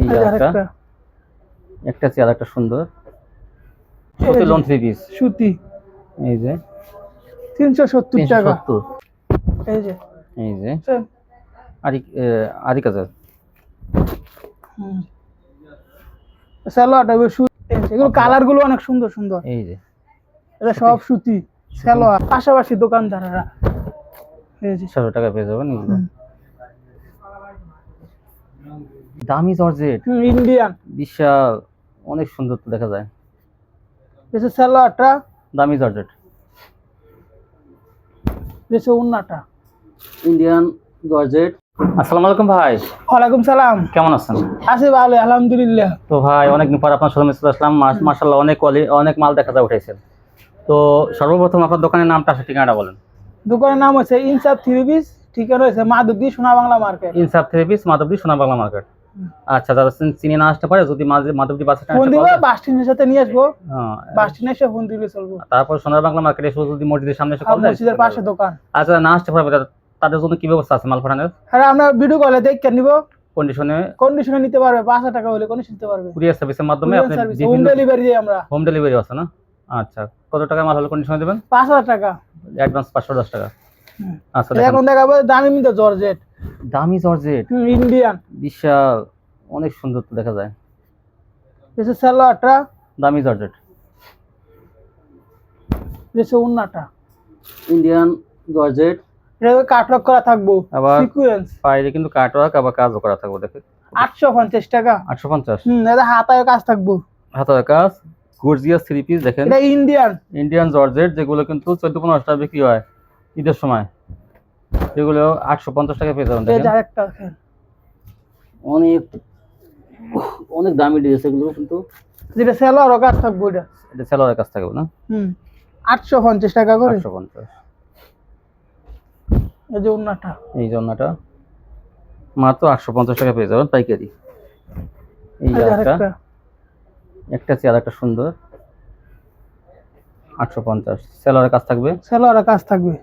এই একটা একটা চেয়ার একটা সুন্দর। সত্যি লোন থ্রি পিস সুতি। এই যে। তিনশো সত্তর তিনশো টাকা সত্তর। এই যে। এই যে। আরি আরি কাজার হুম। সালোয়ারটা সুতি এগুলো কালারগুলো অনেক সুন্দর সুন্দর। এই যে। এটা সব সুতি পাশাপাশি দোকানদাররা। এই যে। ছশো টাকা পেয়ে যাবেন এগুলো হুম। দামি জর্জেট ইন্ডিয়ান। বিশাল অনেক সুন্দর তো দেখা যায়। এসে সালোয়ারটা। দামি জর্জেট। এসে উন্নাটা ইন্ডিয়ান জর্জেট। আসসালামু আলাইকুম ভাই। ওয়ালাইকুম সালাম। কেমন আছেন? আছি ভালো আলহামদুলিল্লাহ। তো ভাই অনেকদিন পর আপনার সাথে চলে আসলাম। মার্শাল্লাহ অনেক কোয়ালি অনেক মাল দেখা যায় উঠেছেন তো সর্বপ্রথম আপনার দোকানের নামটা আসে ঠিকানাটা বলেন। দোকানের নাম হচ্ছে ইনসাফ থ্রি পিস ঠিকানা হয়েছে Madhabdi Sona Bangla market. Insaf therapies Madhabdi Sona Bangla market. আচ্ছা যারা চিন- না আসতে পারে? যদি মাঝে Madhabdi bus phone stand bus স্ট্যান্ডের সাথে নিয়ে আসব। হ্যাঁ, বাস স্ট্যান্ডে এসে ফোন দিলে চলবো। তারপর সোনার বাংলা মার্কেটে এসে যদি মসজিদের সামনে এসে কল দেয়, মসজিদের পাশে দোকান। আচ্ছা না আসতে পারবে। তাদের- তাদের জন্য কি ব্যবস্থা আছে মাল পাঠানোর আর আমরা ভিডিও কলে দেখে নিব। কন্ডিশনে কন্ডিশনে নিতে পারবে পাঁচ হাজার টাকা হলে কন্ডিশন নিতে পারবে। কুরিয়ার সার্ভিসের মাধ্যমে আপনি হোম ডেলিভারি দিই আমরা। হোম ডেলিভারি আছে না? আচ্ছা কত টাকা মাল হলে কন্ডিশনে দেবেন? পাঁচ হাজার টাকা। অ্যাডভান্স পাঁচশো দশ টাকা। আচ্ছা এখন দেখাবো দামি মিতো জর্জেট। দামি জর্জেট। ইন্ডিয়ান বিশাল। অনেক সুন্দর তো দেখা যায়। এসে সালোয়ারটা দামি জর্জেট। এসে উন্নাটা ইন্ডিয়ান জর্জেট। এটা কাটলক করা থাকব। আবার- সিকুয়েন্স বাইরে কিন্তু কাটওয়ার্ক আবার কাজও করা থাকবে দেখে। আটশো পঞ্চাশ টাকা। আটশো পঞ্চাশ। হুম এটা হাতায় কাজ থাকব। হাতের কাজ গর্জিয়াস থ্রি পিস দেখেন। এটা ইন্ডিয়ান ইন্ডিয়ান জর্জেট যেগুলো কিন্তু চোদ্দ পনেরো টাকা বিক্রি হয় ঈদের সময়। যেগুলো আটশো পঞ্চাশ টাকা পেয়ে যাবেন যে অনেক অনেক দামি ড্রেস এগুলো কিন্তু যেটা সালোয়ারও কাজ থাকব এটা এটা সেলোয়ারের কাছ থাকবে না? হুম আটশো পঞ্চাশ টাকা করে। আটশো পঞ্চাশ। এই যে উন্নাটা এই জন্যটা মাত্র আটশো পঞ্চাশ টাকা পেয়ে যাবেন পাইকারি। এই যে যে একটা একটা চেয়ার একটা সুন্দর। আটশো পঞ্চাশ। সেলোয়ারের কাজ থাকবে? সালোয়ারও কাজ থাকবে।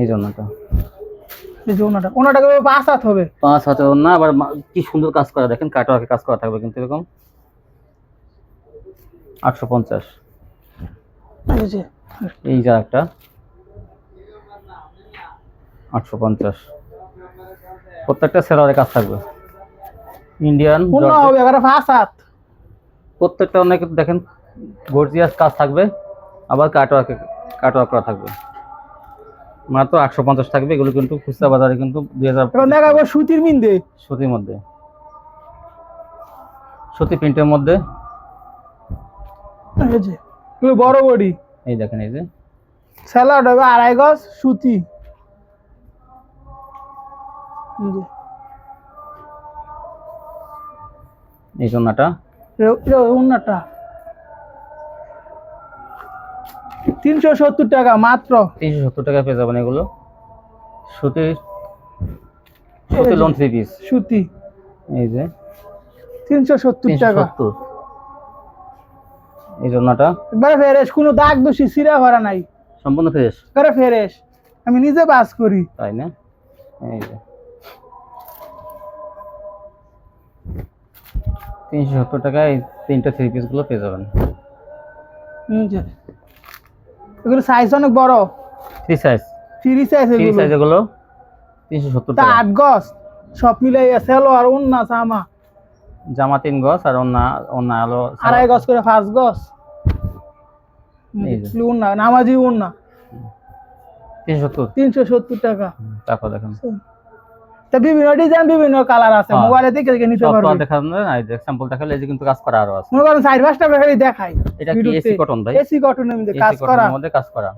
এই জন্যটা এই যে উন্নাটা উন্নাটা পাঁচ হাত হবে। পাঁচ হাতে না আবার কি সুন্দর কাজ করা দেখেন কাটোয়াকে কাজ করা থাকবে কিন্তু এরকম। আটশো পঞ্চাশ। এই যে একটা। আটশো পঞ্চাশ। প্রত্যেকটা কাজ থাকবে। ইন্ডিয়ান হবে পাঁচ হাত। প্রত্যেকটা অনেক দেখেন গর্জিয়াস কাজ থাকবে। আবার কাটওয়ার্ক কাটওয়ার্ক করা থাকবে। মাত্র আটশো পঞ্চাশ থাকবে এগুলো কিন্তু খুচরা বাজারে কিন্তু দুই হাজার দেখাবো সুতির মিন্দে। সুতির মধ্যে। সুতি প্রিন্টের মধ্যে। বড় বড়ি। এই দেখেন এই যে। স্যালাড হবে আড়াই গজ সুতি। এই জন্যটা উন্নাটা। তিনশো সত্তর টাকা মাত্র। তিনশো সত্তর টাকা পেয়ে যাবেন এগুলো। সুতি সুতি লোন থ্রি পিস সুতি। এই যে। তিনশো সত্তর টাকা। এই জন্যটা। একবারে ফ্রেশ কোনো দাগ দোষী সিরা ভরা নাই। সম্পূর্ণ ফ্রেশ একবারে ফ্রেশ আমি নিজে বাস করি। তাই না? এই যে। তিনশো সত্তর টাকায় এই তিনটা থ্রি পিসগুলো পেয়ে যাবেন। এগুলো সাইজ অনেক বড়। Three size free size three size এগুলো তিনশো সত্তর টাকা। আট গজ সব মিলাই সেলো আর উন্না সামা জামা তিন গজ আর অন্য অন্য আলো আড়াই গজ। করে পাঁচ গজ। উন্না নামাজি উন্না তিনশো সত্তর। তিনশো সত্তর টাকা। টাকা দেখেন। তা বিভিন্ন ডিজাইন বিভিন্ন কালার আছে। হ্যাঁ। মোবাইলে দেখে দেখে নিতে তো পারবে। যায় না, এই যে স্যাম্পল দেখালে যে কিন্তু কাজ করা আরও আছে। মনে করেন সাইড পাঁচটা খালি দেখাই এটা কি এসি কটন ভাই? এসি কটনের মধ্যে কাজ করা। মধ্যে কাজ করা।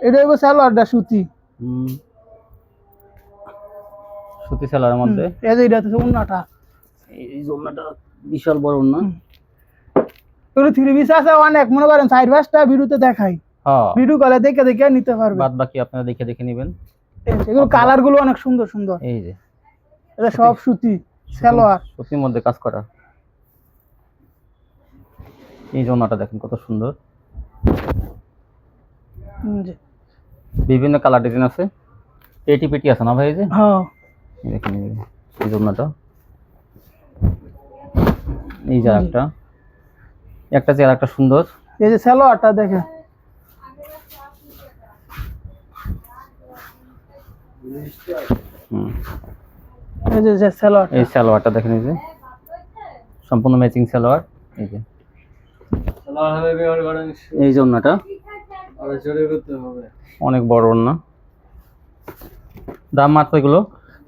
এটা হইব সালোয়ারটা সুতি। হুম। সুতি মধ্যে। এই যে এটা হচ্ছে উন্নাটা এই বিশাল বড় না এগুলো থ্রি পিস আছে অনেক। মনে করেন সাইড ভিডিওতে দেখাই। হ্যাঁ। ভিডিও কলে দেখে দেখে নিতে পারবে। বাদ বাকি আপনারা দেখে দেখে নেবেন। এগুলো কালারগুলো অনেক সুন্দর সুন্দর। এই যে। এটা সব সুতি সালোয়ার। সুতির মধ্যে কাজ করা। এই জন্যটা দেখেন কত সুন্দর। বিভিন্ন কালার ডিজাইন আছে। পেটি পেটি আছে না ভাই এই যে? হ্যাঁ। দেখেন এই। এই এই যে একটা একটা চেয়ার একটা সুন্দর। এই যে সালোয়ারটা দেখেন। এই যে যে সালোয়ার এই সালোয়ারটা দেখেন এই যে। সম্পূর্ণ ম্যাচিং সালোয়ার। এই যে। এই যে ওড়নাটা। অনেক বড় ওড়না। দাম মাত্র এগুলো?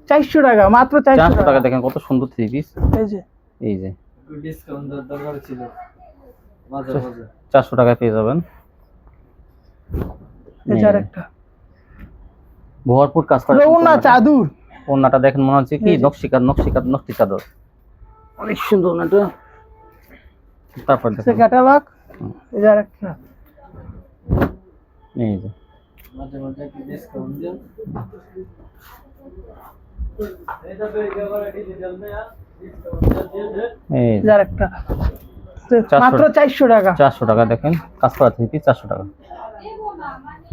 চারশো টাকা মাত্র চারশো চারশো টাকা। দেখেন কত সুন্দর থ্রি পিস এই যে। এই যে। চারশো টাকায় পেয়ে যাবেন। এই যে। আরেকটা। ভরপুর কাজ করে রৌনা চাদুর। ওড়নাটা দেখেন মনে হচ্ছে কি? নকশিকার নকশিকার নকশি চাদর। অনেক সুন্দর ওড়নাটা তারপর সে দেখেন ক্যাটালগ এই যে আরেকটা। এই যে। এই এই যে যে আরেকটা তো মাত্র চারশো টাকা। চারশো টাকা দেখেন। কাজ করা পিস চারশো টাকা।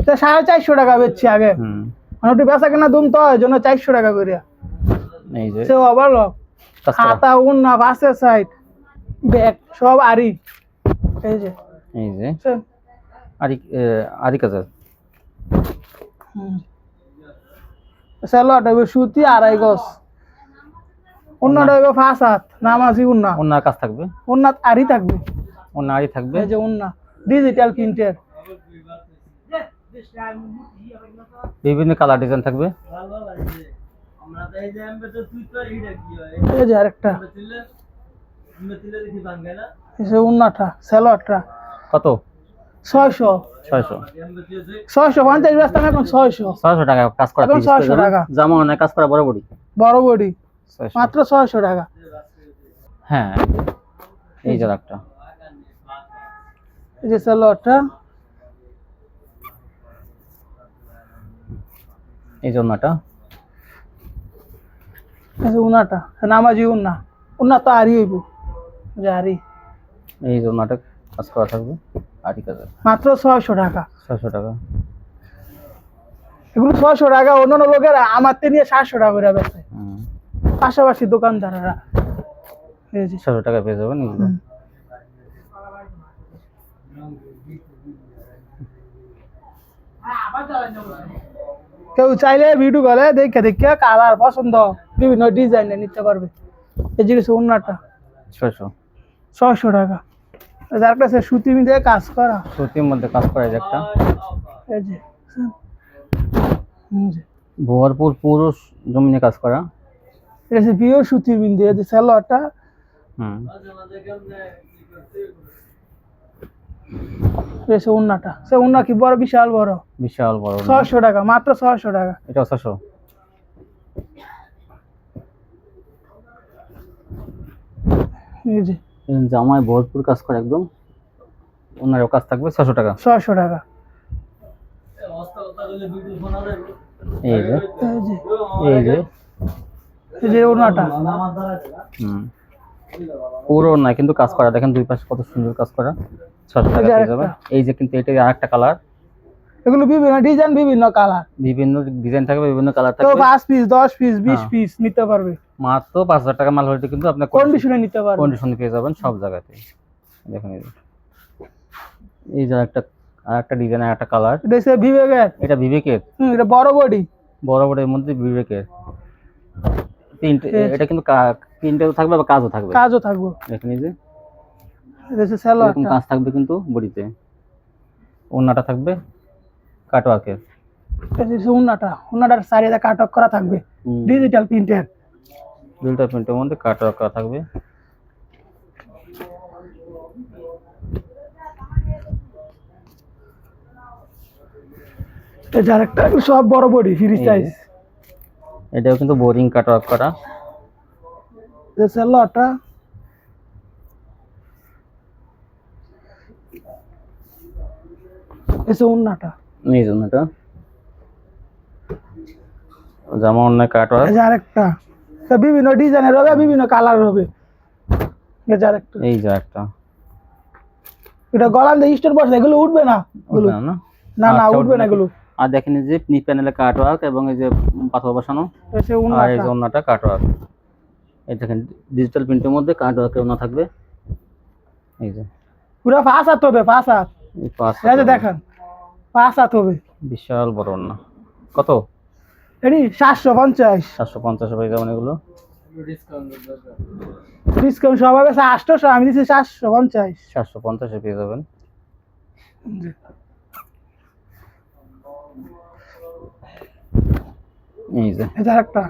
তো সাড়ে চারশো টাকা বেচছি আগে। হুম। ওটি বেচা কেনা দুম তো জন্য চারশো টাকা করে। সে আবার কাজ করা হাতা উন্না পাশের সাইড ব্যাগ সব আরি। এই যে। এই যে। আরি আরি হুম। সালোয়ারটা হইবে সুতি আড়াই গজ। অন্যটা হইবে ফাঁস হাত নামাজি উন্না। ওনার কাজ থাকবে? উন্নাত আরি থাকবে। ওনার আরি থাকবে? এই যে উন্না। ডিজিটাল প্রিন্টের। বিভিন্ন কালার ডিজাইন থাকবে। এই যে আরেকটা। উন্নাটা কত? ছয়শো। ছয়শো। ছয়শো পঞ্চাশ এখন ছয়শো। ছয়শো টাকা কাজ করা এখন 600 টাকা। জামা অনেক কাজ করা বরাবরই বড়? বডি ছয়শো। মাত্র ছয়শো টাকা। হ্যাঁ এই যে একটা এই যে এই জন্যটা এই যে উনাটা নামাজি উন্না উন্না তো আরি হইব যে আরি এই জন্যটা কাজ করা থাকবে আরি কাজের মাত্র ছয়শো টাকা। ছয়শো টাকা। এগুলো ছয়শো টাকা অন্যান্য লোকেরা আমার তে নিয়ে সাতশো টাকা করে বেচে। পাশাপাশি দোকানদাররা। এই যে। ছয়শো টাকা পেয়ে যাবেন এগুলো। হুম। কেউ চাইলে ভিডিও কলে দেখে দেখে কালার পছন্দ বিভিন্ন ডিজাইনে নিতে পারবে। এই জিনিস উন্নাটা ছয়শো। ছয়শো টাকা। যার কাছে সুতি মিলে কাজ করা। সুতির মধ্যে কাজ করা একটা। এই যে। ভরপুর পুরো জমিনে কাজ করা। এটা হচ্ছে পিওর সুতি বিন্দু এই যে সালোয়ারটা। হুম। হচ্ছে উন্নাটা। সে উন্না কি বড় বিশাল বড়? বিশাল বড় না? ছয়শো টাকা মাত্র ছয়শো টাকা। এটা যে। জামায় ভরপুর কাজ করে একদম। ওনারও কাজ থাকবে ছশো টাকা। ছয়শো টাকা। এই যে। এই যে। এই যে এই হুম। পুরো না কিন্তু কাজ করা। দেখেন দুই পাশে কত সুন্দর কাজ করা। ছশো টাকা এই যে পেয়ে যাবেন। এই যে কিন্তু এটা আরেকটা কালার এগুলো বিভিন্ন ডিজাইন বিভিন্ন কালার বিভিন্ন ডিজাইন থাকবে বিভিন্ন কালার থাকবে। পাঁচ পিস দশ পিস বিশ হ্যাঁ। পিস নিতে পারবে। মাত্র পাঁচ হাজার টাকা মাল হলে কিন্তু আপনার কন্ডিশনে নিতে পারবে। কন্ডিশনে পেয়ে যাবেন সব জায়গাতে। দেখেন এই যে। একটা আর একটা ডিজাইন আর একটা কালার এটা হচ্ছে বিবেকের এটা বিবেকের হুম, এটা বড় বডি। বড় বড় এর মধ্যে বিবেকের তিনটে এটা কিন্তু প্রিন্টেও থাকবে বা কাজও থাকবে। কাজও থাকব। দেখেন এই যে এরকম সালোয়ারটা কাজ থাকবে কিন্তু বডিতে। ওড়নাটা থাকবে কাটওয়ার্কের এটা হচ্ছে উন্নাটা উন্নাটার সাইডে কাটক করা থাকবে। ডিজিটাল প্রিন্টের ডিজিটাল প্রিন্টের মধ্যে কাটওয়ার্ক করা থাকবে। এটা আরেকটা সব বড় বডি ফ্রি সাইজ এটাও কিন্তু বোরিং কাটওয়ার্ক করা। এটা সালোয়ারটা এসে উন্নাটা। এই জন্য এটা জামা অন্যায় কাটওয়ার্ক এই যে আরেকটা। তা বিভিন্ন ডিজাইনের হবে বিভিন্ন কালার হবে। এই যে আরেকটা। এই যে একটা এটা গলান দিয়ে স্টোর বসে এগুলো উঠবে না? এগুলো না, না। না আচ্ছা, উঠবে না এগুলো। আর দেখেন এই যে নি প্যানেলে কাটওয়ার্ক এবং এই যে পাথর বসানো। এসে আর এই যে উন্নাটা অন্যটা কাটওয়ার্ক এই দেখেন ডিজিটাল প্রিন্টের মধ্যে কার্ড কেউ না থাকবে। এই যে। পুরো পাঁচ হাত হবে পাঁচ হাত পাঁচ এই যে দেখেন পাঁচ হাত হবে। বিশাল বড় না। কত? এটি সাতশো পঞ্চাশ। সাতশো পঞ্চাশ হয়ে যাবেন এগুলো? ডিসকাউন্ট সব হবে আটশোশো আমি দিচ্ছি সাতশো পঞ্চাশ। সাতশো পঞ্চাশে পেয়ে যাবেন। এই যে। এটা একটা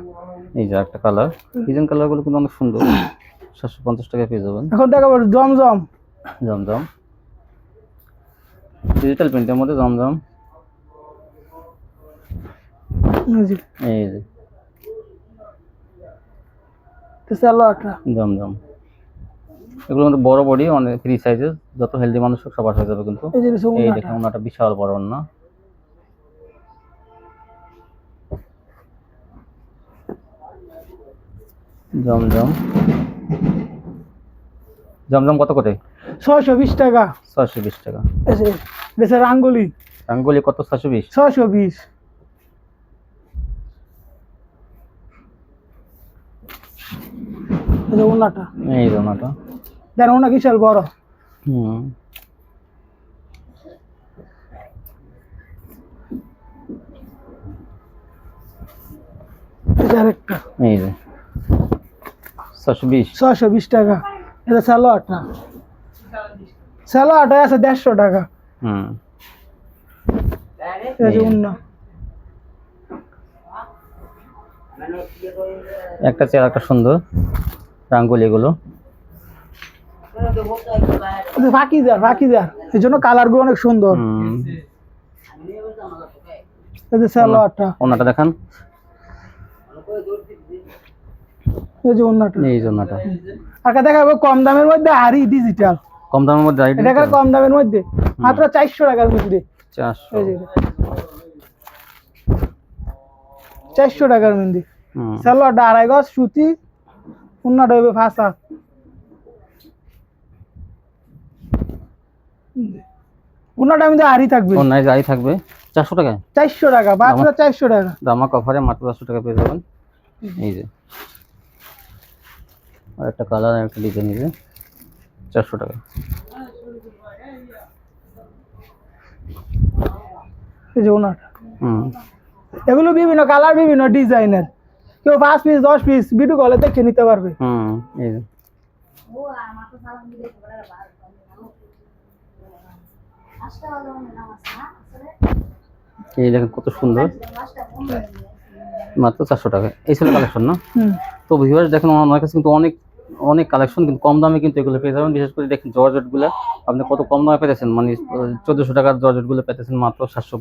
এই যে একটা কালার ডিজাইন কালারগুলো কিন্তু অনেক সুন্দর। সাতশো পঞ্চাশ টাকায় পেয়ে যাবেন। এখন দেখাবো জমজম। জমজম। ডিজিটাল প্রিন্টের মধ্যে জমজম। এই যে, একটা। জমজম। এগুলো কিন্তু বড় বডি অনেক ফ্রি সাইজের যত হেলদি মানুষ হোক সবার হয়ে যাবে কিন্তু। এই। দেখেন ওনাটা বিশাল বড় না? জমজম। জমজম কত করে? ছয়শো বিশ টাকা। ছয়শো বিশ টাকা। দেশে রাঙ্গুলি। রাঙ্গুলি কত? ছয়শো বিশ। ছয়শো বিশ। এই ওনাটা। দেন বিশাল বড়। হুম। এই যে আরেকটা। এই যে। ছয়শো বিশ। ছয়শো বিশ টাকা। এটা সালোয়ারটা সালোয়ারটা আছে দেড়শো টাকা। হুম। একটা চেয়ার একটা সুন্দর রাঙ্গুলি এগুলো। এই যে ফাঁকিজার ফাঁকিজার এই জন্য কালারগুলো অনেক সুন্দর। যে সালোয়ারটা ওনাটা দেখান। এই যে উন্নাটা এই জন্যটা আর দেখাবো কম দামের মধ্যে আরই ডিজিটাল কম দামের মধ্যে আইডি এটা কম দামের মধ্যে। মাত্র চারশো টাকার মধ্যে। চারশো। এই যে। চারশো টাকার মধ্যে। সালোয়ারটা আড়াই গজ সুতি। উন্নাটা হবে ফাঁসা। উন্নাটা মধ্যে আরই থাকবে। অন্যায় যাই থাকবে। চারশো টাকায়? চারশো টাকা মাত্র চারশো টাকা। দামা কভারে মাত্র চারশো টাকা পেয়ে যাবেন। এই যে। আর একটা কালার আর একটা ডিজাইন এই চারশো টাকা। এই যে উন্নাটা হুম। এগুলো বিভিন্ন কালার বিভিন্ন ডিজাইনের। কেউ পাঁচ পিস দশ পিস ভিডিও কলে দেখে নিতে পারবে। হুম এই এই দেখেন কত সুন্দর। মাত্র চারশো টাকা। এই ছিল কালেকশন না? তো ভিউয়ার্স দেখেন আমার কাছে কিন্তু অনেক অনেক কালেকশন কিন্তু কম দামে কিন্তু এগুলো পেয়ে যাবেন। বিশেষ করে দেখেন জর্জেটগুলো আপনি কত কম দামে পেতেছেন? মানে চোদ্দোশো টাকার জর্জেটগুলো পেতেছেন মাত্র সাতশো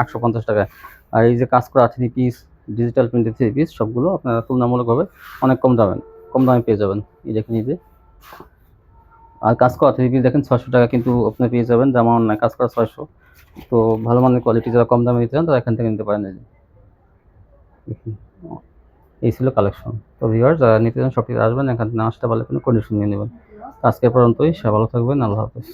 আটশো পঞ্চাশ টাকায়। আর এই যে কাজ করা থ্রি পিস ডিজিটাল প্রিন্টের থ্রি পিস সবগুলো আপনারা তুলনামূলকভাবে অনেক কম দামে কম দামে পেয়ে যাবেন। এই দেখেন এই যে। আর কাজ করা থ্রি পিস দেখেন ছয়শো টাকা কিন্তু আপনি পেয়ে যাবেন যেমন অন্যায়, কাজ করা ছয়শো। তো ভালো মানের কোয়ালিটি যারা কম দামে নিতে চান, তারা এখান থেকে নিতে পারেন এই। এই ছিল কালেকশন তো ভিউয়ার যারা নিতে চান সবকিছু আসবেন, এখান থেকে আসতে পারলে কোনো কন্ডিশন নিয়ে নেবেন। আজকে পর্যন্তই সে ভালো থাকবেন, আল্লাহ হাফেজ।